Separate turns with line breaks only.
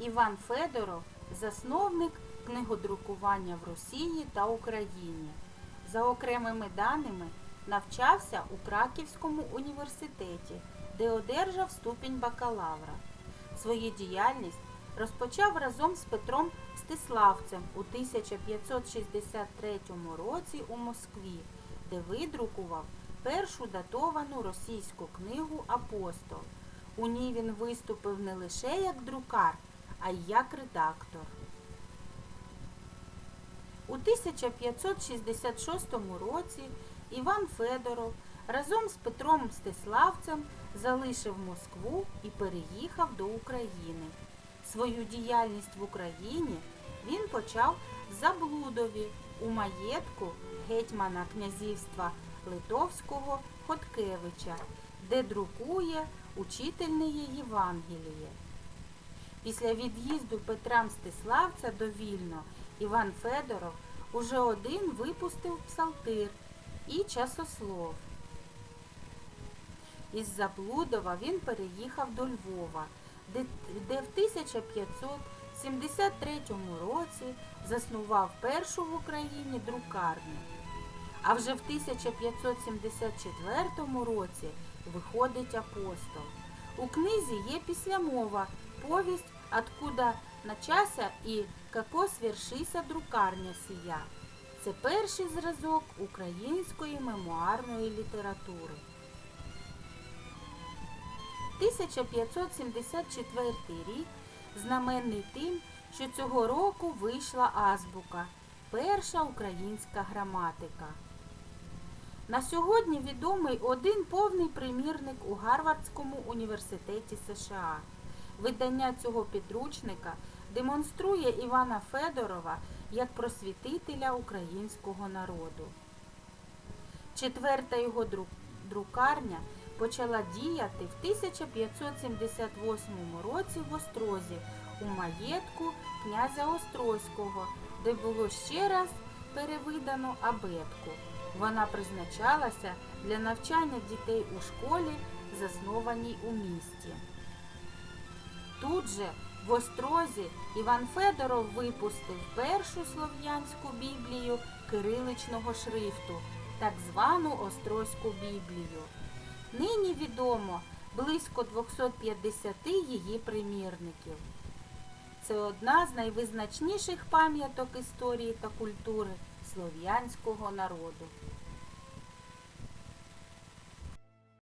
Іван Федоров засновник книгодрукування в Росії та Україні. За окремими даними, навчався у Краківському університеті, де одержав ступінь бакалавра. Свою діяльність розпочав разом з Петром Стиславцем у 1563 році у Москві, де видрукував першу датовану російську книгу Апостол. У ній він виступив не лише як друкар, а й як редактор. У 1566 році Іван Федоров разом з Петром Мстиславцем залишив Москву і переїхав до України. Свою діяльність в Україні він почав в Заблудові у маєтку гетьмана князівства Литовського Хоткевича, де друкує учительне Євангеліє. Після від'їзду Петра Мстиславця до Вільно Іван Федоров уже один випустив псалтир і часослов. Із Заблудова він переїхав до Львова, де, в 1573 році заснував першу в Україні друкарню. А вже в 1574 році виходить апостол. У книзі є післямова повість «Откуда начася і како свершися друкарня сія. Це перший зразок української мемуарної літератури. 1574 рік знаменний тим, що цього року вийшла азбука, перша українська граматика. На сьогодні відомий один повний примірник у Гарвардському університеті США. Видання цього підручника демонструє Івана Федорова як просвітителя українського народу. Четверта його друкарня почала діяти в 1578 році в Острозі у маєтку князя Острозького, де було ще раз перевидано абетку. Вона призначалася для навчання дітей у школі, заснованій у місті. Тут же, в Острозі, Іван Федоров випустив першу слов'янську біблію кириличного шрифту, так звану Острозьку біблію. Нині відомо близько 250 її примірників. Це одна з найвизначніших пам'яток історії та культури слов'янського народу.